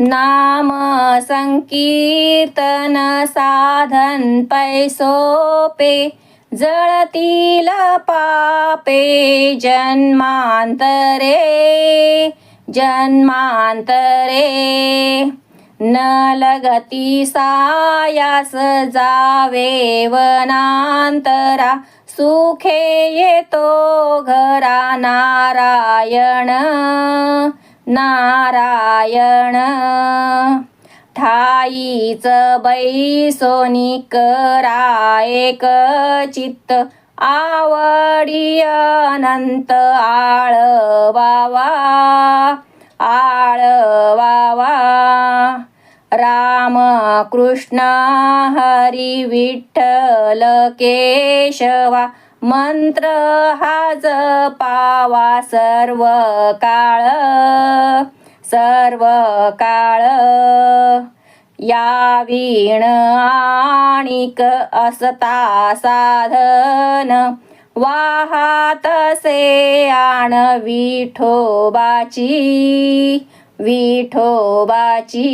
नाम संकीर्तन साधन पैसोपे जळतील पापे जन्मांतरे जन्मांतरे. न लगती सायास जावे वनांतरा सुखे येतो घरा नारायण. नारायण। ठाईच बैसोनी करायक चित्त आवडी अनंत आळवावा आळवावा राम कृष्ण हरी विठ्ठल केशवा मंत्र हा जपावा सर्व काळ सर्व काळ. या वीण आणिक असता साधन वाहतसे आण विठोबाची विठोबाची.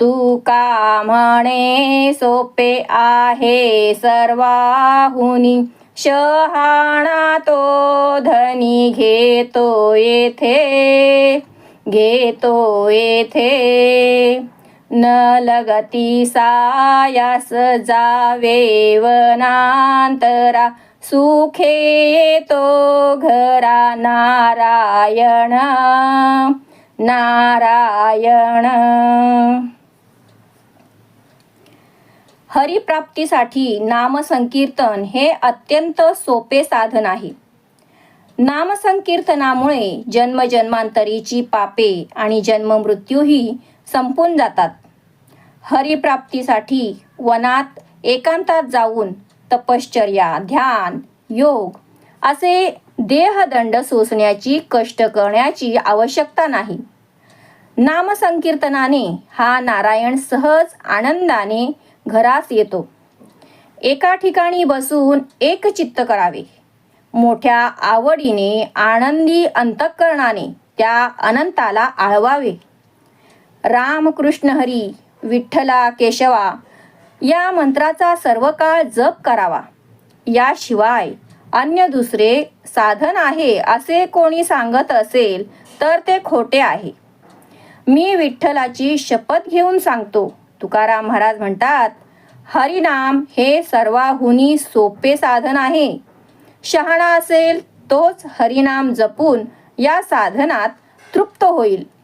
तू का म्हणे सोपे आहे सर्वाहुनी शहाणा तो धनी घेतो येथे घेतो येथे. न लगती सायास जावे वनांतरा सुखे येतो घरा नारायण नारायण. हरिप्राप्तीसाठी नामसंकीर्तन हे अत्यंत सोपे साधन आहे. नामसंकीर्तनामुळे जन्मजन्मांतरीची पापे आणि जन्ममृत्यूही संपून जातात. हरिप्राप्तीसाठी वनात एकांतात जाऊन तपश्चर्या ध्यान योग असे देहदंड सोसण्याची कष्ट करण्याची आवश्यकता नाही. नामसंकीर्तनाने हा नारायण सहज आनंदाने घरास येतो. एका ठिकाणी बसून एक चित्त करावे. मोठ्या आवडीने आनंदी अंतःकरणाने त्या अनंताला आळवावे. रामकृष्ण हरी विठ्ठला केशवा या मंत्राचा सर्व काळ जप करावा. याशिवाय अन्य दुसरे साधन आहे असे कोणी सांगत असेल तर ते खोटे आहे. मी विठ्ठलाची शपथ घेऊन सांगतो. तुकाराम महाराज म्हणतात हरिनाम हे सर्वाहुनी सोपे साधन आहे. शहाणा असेल तोच हरिनाम जपून या साधनात तृप्त होईल.